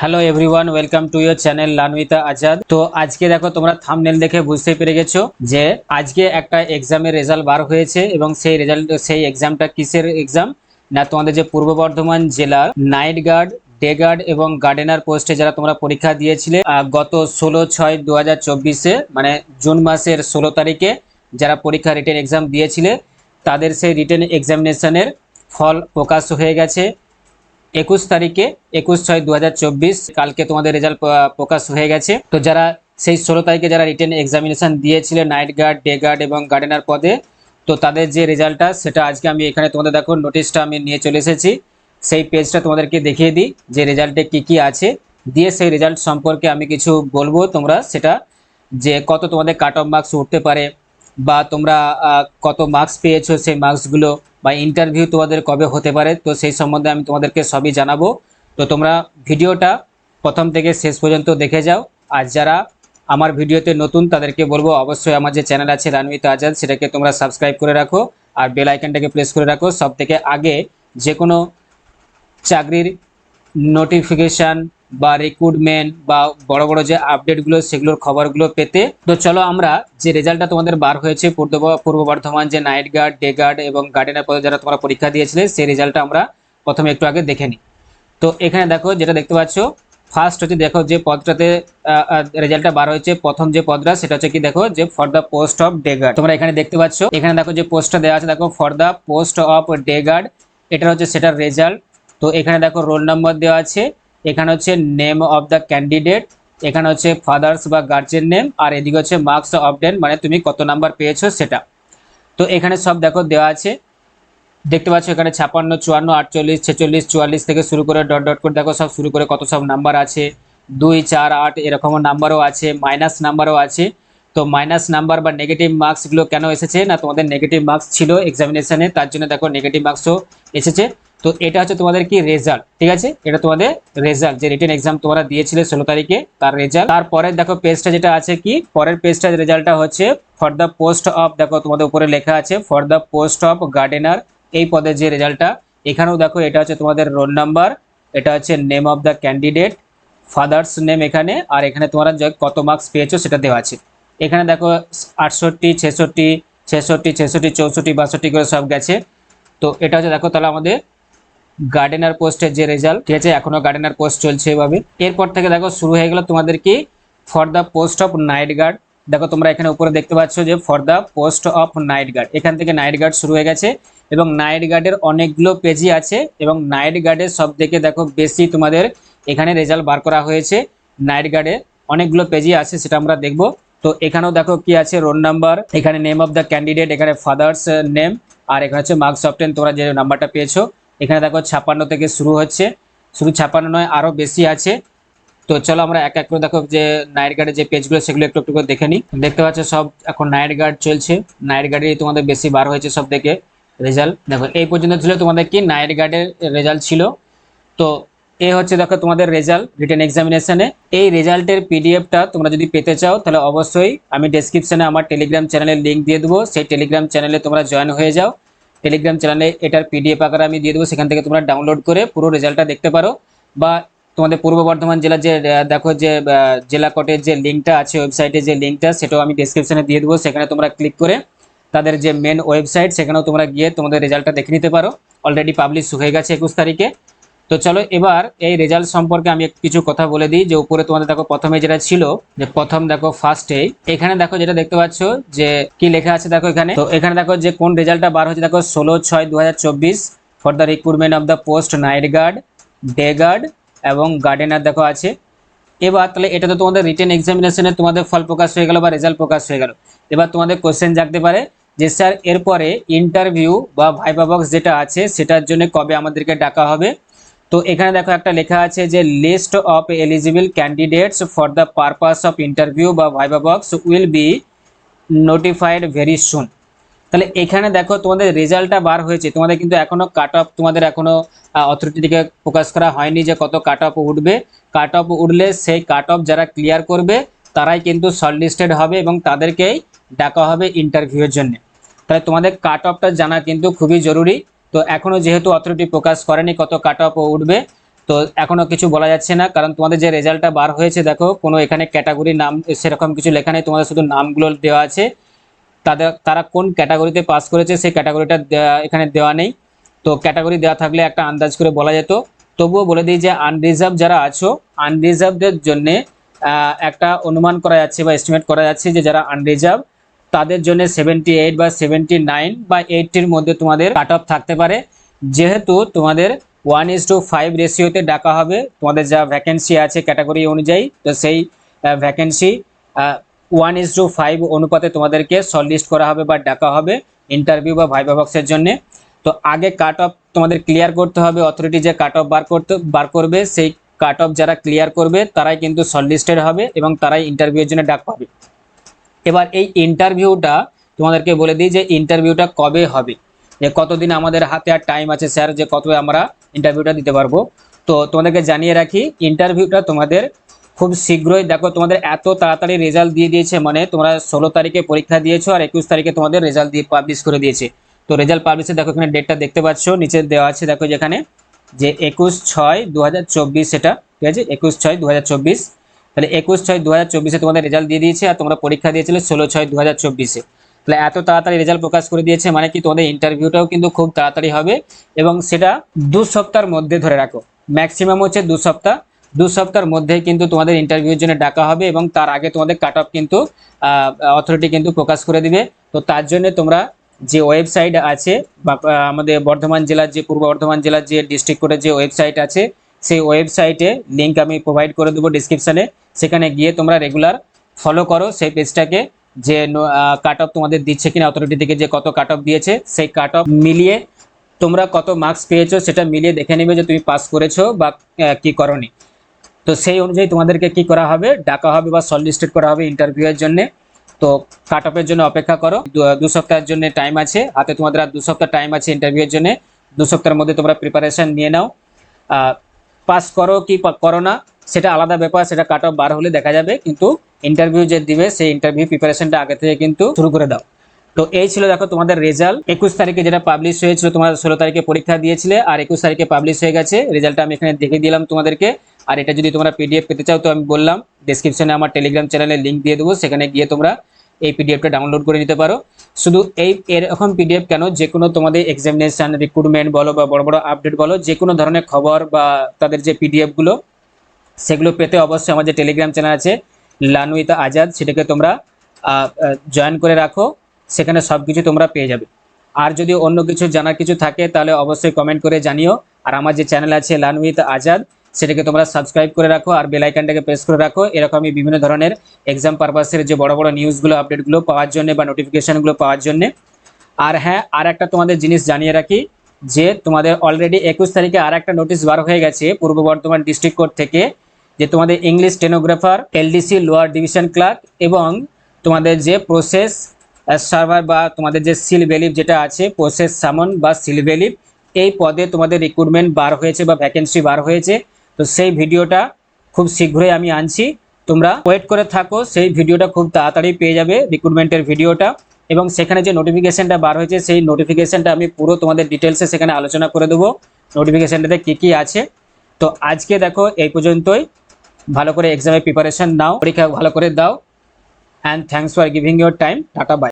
Hello everyone welcome to your channel Lanbita Azad তো আজকে দেখো তোমরা থামনেল দেখে বুঝতে পেরে গেছো যে আজকে একটা এক্সামের রেজাল্ট বার হয়েছে এবং সেই রেজাল্ট সেই এক্সামটা কিসের এক্সাম না, তোমাদের যে পূর্ব বর্ধমান জেলার নাইট গার্ড ডে গার্ড এবং গার্ডেনার পোস্টে যারা তোমরা পরীক্ষা দিয়েছিলে গত ষোলো ছয় দু হাজার চব্বিশে মানে জুন মাসের ষোলো তারিখে যারা পরীক্ষা রিটেন এক্সাম দিয়েছিলে, তাদের সেই রিটেন এক্সামিনেশনের ফল প্রকাশ হয়ে গেছে। একুশ তারিখে, একুশ ছয় দু কালকে তোমাদের রেজাল্ট প্রকাশ হয়ে গেছে। তো যারা সেই ষোলো তারিখে যারা রিটেন এক্সামিনেশন দিয়েছিলে নাইট গার্ড ডে গার্ড এবং গার্ডেনার পদে, তো তাদের যে রেজাল্টটা সেটা আজকে আমি এখানে তোমাদের দেখো নোটিশটা আমি নিয়ে চলে এসেছি। সেই পেজটা তোমাদেরকে দেখিয়ে দিই, যে রেজাল্টে কি কি আছে। দিয়ে সেই রেজাল্ট সম্পর্কে আমি কিছু বলব তোমরা, সেটা যে কত তোমাদের কাট অফ মার্কস উঠতে পারে বা তোমরা কত মার্কস পেয়েছ সেই মার্কসগুলো বা ইন্টারভিউ তোমাদের কবে হতে পারে, তো সেই সম্বন্ধে আমি তোমাদেরকে সবই জানাব। তো তোমরা ভিডিওটা প্রথম থেকে শেষ পর্যন্ত দেখে যাও। আর যারা আমার ভিডিওতে নতুন, তাদেরকে বলব অবশ্যই আমার যে চ্যানেল আছে রানবিত আজাদ সেটাকে তোমরা সাবস্ক্রাইব করে রাখো আর বেল আইকনটাকে প্রেস করে রাখো। সব থেকে আগে যে কোনো চাকরির নোটিফিকেশান বা রিক্রুটমেন্ট বা বড় বড় যে আপডেটগুলো সেগুলোর খবরগুলো পেতে। তো চলো আমরা যে রেজাল্টটা তোমাদের বার হয়েছে, পূর্ব পূর্ব বর্ধমান যে নাইট গার্ড ডে গার্ড এবং গার্ডেনের পদে যারা তোমরা পরীক্ষা দিয়েছিলে, সেই রেজাল্টটা আমরা প্রথমে একটু আগে দেখে নিই। তো এখানে দেখো, যেটা দেখতে পাচ্ছ ফার্স্ট হচ্ছে দেখো যে পদটাতে রেজাল্টটা বার হয়েছে। প্রথম যে পদটা, সেটা হচ্ছে কি দেখো যে for the post of day guard তোমরা এখানে দেখতে পাচ্ছ, এখানে দেখো যে পোস্টটা দেওয়া আছে, দেখো for the post of day guard এটা হচ্ছে সেটার রেজাল্ট তো এখানে দেখো রোল নাম্বার দেওয়া আছে। এখানে হচ্ছে নেম অফ দ্য ক্যান্ডিডেট এখানে হচ্ছে ফাদার্স বা গার্জেন নেম আর এদিকে হচ্ছে মার্কস অফ ডেন মানে তুমি কত নাম্বার পেয়েছ সেটা। তো এখানে সব দেখো দেওয়া আছে। দেখতে পাচ্ছ এখানে ছাপান্ন, চুয়ান্ন, আটচল্লিশ, ছেচল্লিশ, চুয়াল্লিশ থেকে শুরু করে ডট ডট করে দেখো সব শুরু করে কত সব নাম্বার আছে। দুই, চার, আট এরকম নাম্বারও আছে মাইনাস নাম্বারও আছে। তো মাইনাস নাম্বার বা নেগেটিভ মার্কসগুলো কেন এসেছে? না তোমাদের নেগেটিভ মার্কস ছিল এক্সামিনেশনে তার জন্য দেখো নেগেটিভ মার্কসও এসেছে। তো এটা হচ্ছে তোমাদের কি রেজাল্ট ঠিক আছে? এটা তোমাদের রেজাল্ট যে রিটেন এক্সাম তোমরা দিয়েছিলে ষোলো তারিখে, তার রেজাল্ট তারপরে দেখো পেজটা যেটা আছে কি? পরের পেজটা রেজাল্টটা হচ্ছে ফর দ্য পোস্ট অফ দেখো তোমাদের উপরে লেখা আছে for the post of gardener এই পদের যে রেজাল্টটা এখানেও দেখো এটা হচ্ছে তোমাদের রোল নাম্বার এটা হচ্ছে name of the candidate father's name এখানে, আর এখানে তোমরা কত মার্কস পেয়েছ সেটা দেওয়া আছে। এখানে দেখো আটষট্টি, ছেষট্টি ছেষট্টি ছেষট্টি, চৌষট্টি, বাষট্টি করে সব গেছে। তো এটা হচ্ছে দেখো তাহলে আমাদের গার্ডেনার পোস্টের যে রেজাল্ট ঠিক আছে? এখনও গার্ডেনার পোস্ট চলছে এভাবে। এরপর থেকে দেখো, শুরু হয়ে গেল তোমাদের কি? For the post of night guard দেখো, তোমরা এখানে উপরে দেখতে পাচ্ছ যে for the post of night guard এখান থেকে নাইট গার্ড শুরু হয়ে গেছে এবং নাইট গার্ডের অনেকগুলো পেজই আছে এবং নাইট গার্ডের সব থেকে দেখো, বেশি তোমাদের এখানে রেজাল্ট বার করা হয়েছে। নাইট গার্ডে অনেকগুলো পেজই আছে, সেটা আমরা দেখব। তো এখানেও দেখো কি আছে রোল নাম্বার এখানে নেম অফ দ্য ক্যান্ডিডেট এখানে ফাদার্স নেম আর এখানে হচ্ছে মার্কস অফ টেন তোমরা যে নাম্বারটা পেয়েছ এখানে দেখো ছাপান্ন থেকে শুরু হচ্ছে। শুধু ছাপান্ন নয় আরও বেশি আছে। তো চলো আমরা এক এক করে দেখো যে নাইট গার্ডের যে পেজগুলো সেগুলো একটু একটু করে দেখে নিই। দেখতে পাচ্ছ সব এখন নাইট গার্ড চলছে। নাইট গার্ডেরই তোমাদের বেশি বার হয়েছে সব থেকে রেজাল্ট দেখো, এই পর্যন্ত ছিল তোমাদের কি? নাইট গার্ডের রেজাল্ট ছিল। তো এ হচ্ছে দেখো তোমাদের রেজাল্ট রিটেন এক্সামিনেশনে এই রেজাল্টের পিডিএফটা তোমরা যদি পেতে চাও, তাহলে অবশ্যই আমি ডেসক্রিপশনে আমার টেলিগ্রাম চ্যানেলের লিঙ্ক দিয়ে দেবো। সেই টেলিগ্রাম চ্যানেলে তোমরা জয়েন হয়ে যাও। টেলিগ্রাম চ্যানেলে এটার পিডিএফ আকারে আমি দিয়ে দেবো। সেখান থেকে তোমরা ডাউনলোড করে পুরো রেজাল্টটা দেখতে পারো। বা তোমাদের পূর্ব বর্ধমান জেলার যে দেখো যে জেলা কোর্টের যে লিঙ্কটা আছে ওয়েবসাইটে যে লিঙ্কটা সেটাও আমি ডিসক্রিপশানে দিয়ে দেবো। সেখানে তোমরা ক্লিক করে তাদের যে মেন ওয়েবসাইট সেখানেও তোমরা গিয়ে তোমাদের রেজাল্টটা দেখে নিতে পারো। অলরেডি পাবলিশ হয়ে গেছে একুশ তারিখে। তো চলো এবার এই রেজাল্ট সম্পর্কে আমি কিছু কথা বলে দিই, যে উপরে তোমাদের দেখো প্রথমে যেটা ছিল, যে প্রথম দেখো ফার্স্টে এখানে দেখো যেটা দেখতে পাচ্ছ, যে কি লেখা আছে দেখো এখানে। তো এখানে দেখো যে কোন রেজাল্টটা বার হচ্ছে দেখো ষোলো ছয় দু for the recruitment of the post night guard day guard এবং গার্ডেনার দেখো আছে। এবার তাহলে এটা তো তোমাদের রিটেন এক্সামিনেশনে তোমাদের ফল প্রকাশ হয়ে গেল বা রেজাল্ট প্রকাশ হয়ে গেল। এবার তোমাদের কোশ্চেন জাগতে পারে, যে স্যার এরপরে ইন্টারভিউ বা ভাইবা বক্স যেটা আছে, সেটার জন্য কবে আমাদেরকে ডাকা হবে? তো এখানে দেখো একটা লেখা আছে যে list of eligible candidates for the purpose of interview বা viva box will be notified very soon তাহলে এখানে দেখো তোমাদের রেজাল্টটা বার হয়েছে। তোমাদের কিন্তু এখনও কাট অফ তোমাদের এখনও অথরিটি থেকে প্রকাশ করা হয়নি যে কত কাট অফ উঠবে। কাট অফ উঠলে সেই কাট অফ যারা ক্লিয়ার করবে, তারাই কিন্তু শর্টলিস্টেড হবে এবং তাদেরকেই ডাকা হবে ইন্টারভিউয়ের জন্য। তাহলে তোমাদের কাট অফটা জানা কিন্তু খুবই জরুরি। তো এখনও যেহেতু অথরিটি প্রকাশ করেনি কত কাট অফ উঠবে, তো এখনও কিছু বলা যাচ্ছে না। কারণ তোমাদের যে রেজাল্টটা বার হয়েছে, দেখো, কোনো এখানে ক্যাটাগরি নাম, সেরকম কিছু লেখা নেই, তোমাদের শুধু নামগুলো দেওয়া আছে। তাদের, তারা কোন ক্যাটাগরিতে পাস করেছে, সেই ক্যাটাগরিটা এখানে দেওয়া নেই। তো ক্যাটাগরি দেওয়া থাকলে একটা আন্দাজ করে বলা যেত। তবুও বলে দিই যে আনরিজার্ভ যারা আছো আনরিজার্ভদের জন্যে একটা অনুমান করা যাচ্ছে বা এস্টিমেট করা যাচ্ছে যে যারা আনরিজার্ভ তাদের জন্য সেভেন্টি এইট বা সেভেন্টি নাইন বা এইটটির মধ্যে তোমাদের কাট অফ থাকতে পারে। যেহেতু তোমাদের ওয়ান ইস টু ফাইভ রেশিওতে ডাকা হবে, তোমাদের যা ভ্যাকেন্সি আছে ক্যাটাগরি অনুযায়ী, তো সেই vacancy one is to five অনুপাতে তোমাদেরকে শর্টলিস্ট করা হবে বা ডাকা হবে ইন্টারভিউ বা ভাইবা বক্সের জন্য। তো আগে কাট অফ তোমাদের ক্লিয়ার করতে হবে অথরিটি যে কাট অফ বার করতে, বার করবে, সেই কাট অফ যারা ক্লিয়ার করবে, তারাই কিন্তু শর্টলিস্টেড হবে এবং তারাই ইন্টারভিউয়ের জন্য ডাক পাবে। এবার এই ইন্টারভিউটা তোমাদেরকে বলে দিই যে ইন্টারভিউটা কবে হবে। যে কতদিন আমাদের হাতে আর টাইম আছে স্যার যে কত আমরা ইন্টারভিউটা দিতে পারব। তো তোমাদেরকে জানিয়ে রাখি ইন্টারভিউটা তোমাদের খুব শীঘ্রই, দেখো তোমাদের এত তাড়াতাড়ি রেজাল্ট দিয়ে দিয়েছে মানে তোমরা ষোলো তারিখে পরীক্ষা দিয়েছ আর একুশ তারিখে তোমাদের রেজাল্ট দিয়ে পাবলিশ করে দিয়েছে। তো রেজাল্ট পাবলিশে দেখো এখানে ডেটটা দেখতে পাচ্ছ, নিচে দেওয়া আছে দেখো যেখানে, যে একুশ ছয় দু হাজার চব্বিশ এটা ঠিক আছে? একুশ ছয় দু হাজার চব্বিশ। তাহলে একুশ ছয় দু হাজার চব্বিশে তোমাদের রেজাল্ট দিয়ে দিয়েছে আর তোমরা পরীক্ষা দিয়েছিলে ষোলো ছয় দু হাজার চব্বিশে। তাহলে এত তাড়াতাড়ি রেজাল্ট প্রকাশ করে দিয়েছে মানে কি তোমাদের ইন্টারভিউটাও কিন্তু খুব তাড়াতাড়ি হবে এবং সেটা দু সপ্তাহের মধ্যে ধরে রাখো। ম্যাক্সিমাম হচ্ছে দু সপ্তাহ। দু সপ্তাহের মধ্যেই কিন্তু তোমাদের ইন্টারভিউর জন্য ডাকা হবে এবং তার আগে তোমাদের কাট অফ কিন্তু অথরিটি কিন্তু প্রকাশ করে দিবে। তো তার জন্য তোমরা যে ওয়েবসাইট আছে বা আমাদের বর্ধমান জেলার যে, পূর্ব বর্ধমান জেলার যে ডিস্ট্রিক্ট কোর্টের যে ওয়েবসাইট আছে, সেই ওয়েবসাইটে লিঙ্ক আমি প্রোভাইড করে দেবো ডিসক্রিপশানে সেখানে গিয়ে তোমরা রেগুলার ফলো করো সেই পেজটাকে যে কাট অফ তোমাদের দিচ্ছে কিনা অথরিটি থেকে যে কত কাট অফ দিয়েছে, সেই কাট অফ মিলিয়ে তোমরা কত মার্কস পেয়েছ সেটা মিলিয়ে দেখে নেবে যে তুমি পাস করেছ বা কি করনি। তো সেই অনুযায়ী তোমাদেরকে কি করা হবে? ডাকা হবে বা শর্টলিস্টেড করা হবে ইন্টারভিউয়ের জন্য। তো কাট অফের জন্য অপেক্ষা করো। দু সপ্তাহের জন্য টাইম আছে। হাতে তোমাদের আর দু সপ্তাহ টাইম আছে ইন্টারভিউয়ের জন্য। দু সপ্তাহের মধ্যে তোমরা প্রিপারেশন নিয়ে নাও। পাস করো কি করো না। সেটা আলাদা ব্যাপার, সেটা কাট অফ বার হলে দেখা যাবে, কিন্তু ইন্টারভিউ যে দিবে, সেই ইন্টারভিউ প্রিপারেশনটা আগে থেকে কিন্তু শুরু করে দাও। তো এই ছিল দেখো তোমাদের রেজাল্ট একুশ তারিখে যেটা পাবলিশ হয়েছিল, তোমার ষোলো তারিখে পরীক্ষা দিয়েছিলে, আর একুশ তারিখে পাবলিশ হয়ে গেছে। রেজাল্টটা আমি এখানে দেখে দিলাম তোমাদেরকে। আর এটা যদি তোমরা পিডিএফ পেতে চাও, তো আমি বললাম ডিসক্রিপশনে আমার টেলিগ্রাম চ্যানেলের লিঙ্ক দিয়ে দেবো, সেখানে গিয়ে তোমরা এই পিডিএফটা ডাউনলোড করে নিতে পারো। শুধু এই এরকম পিডিএফ কেন? যে কোনো তোমাদের এক্সামিনেশান রিক্রুটমেন্ট বলো বা বড় বড় আপডেট বলো, যে কোনো ধরনের খবর বা তাদের যে পিডিএফগুলো সেগুলো পেতে অবশ্যই আমার যে টেলিগ্রাম চ্যানেল আছে লানুইতা আজাদ সেটাকে তোমরা জয়েন করে রাখো, সেখানে সব কিছু তোমরা পেয়ে যাবে। আর যদি অন্য কিছু জানার কিছু থাকে, তাহলে অবশ্যই কমেন্ট করে জানিও। আর আমার যে চ্যানেল আছে লানুইত আজাদ সেটাকে তোমরা সাবস্ক্রাইব করে রাখো, আর বেলাইকানটাকে প্রেস করে রাখো। এরকমই বিভিন্ন ধরনের এক্সাম পারপাসের যে বড় বড় নিউজগুলো আপডেটগুলো পাওয়ার জন্য বা নোটিফিকেশনগুলো পাওয়ার জন্য। আর হ্যাঁ আর একটা তোমাদের জিনিস জানিয়ে রাখি, যে তোমাদের অলরেডি একুশ তারিখে আর একটা নোটিশ বার হয়ে গেছে, পূর্ব বর্ধমান ডিস্ট্রিক্ট কোর্ট থেকে। যে তোমাদের English stenographer LDC lower division clerk এবং তোমাদের যে প্রসেস সার্ভার বা তোমাদের যে সিল ভ্যালিভ যেটা আছে প্রসেস সামন বা সিল ভ্যালিভ এই পদে তোমাদের রিক্রুটমেন্ট বার হয়েছে বা ভ্যাকেন্সি বার হয়েছে। তো সেই ভিডিওটা খুব শীঘ্রই আমি আনছি। তোমরা ওয়েট করে থাকো, সেই ভিডিওটা খুব তাড়াতাড়ি পেয়ে যাবে রিক্রুটমেন্টের ভিডিওটা। এবং সেখানে যে নোটিফিকেশানটা বার হয়েছে, সেই নোটিফিকেশানটা আমি পুরো তোমাদের ডিটেলসে সেখানে আলোচনা করে দেবো। নোটিফিকেশনটাতে কী কী আছে? তো আজকে দেখো, এই পর্যন্তই। ভালো করে এক্সামের প্রিপারেশন নাও, পরীক্ষা ভালো করে দাও and thanks for giving your time tata bye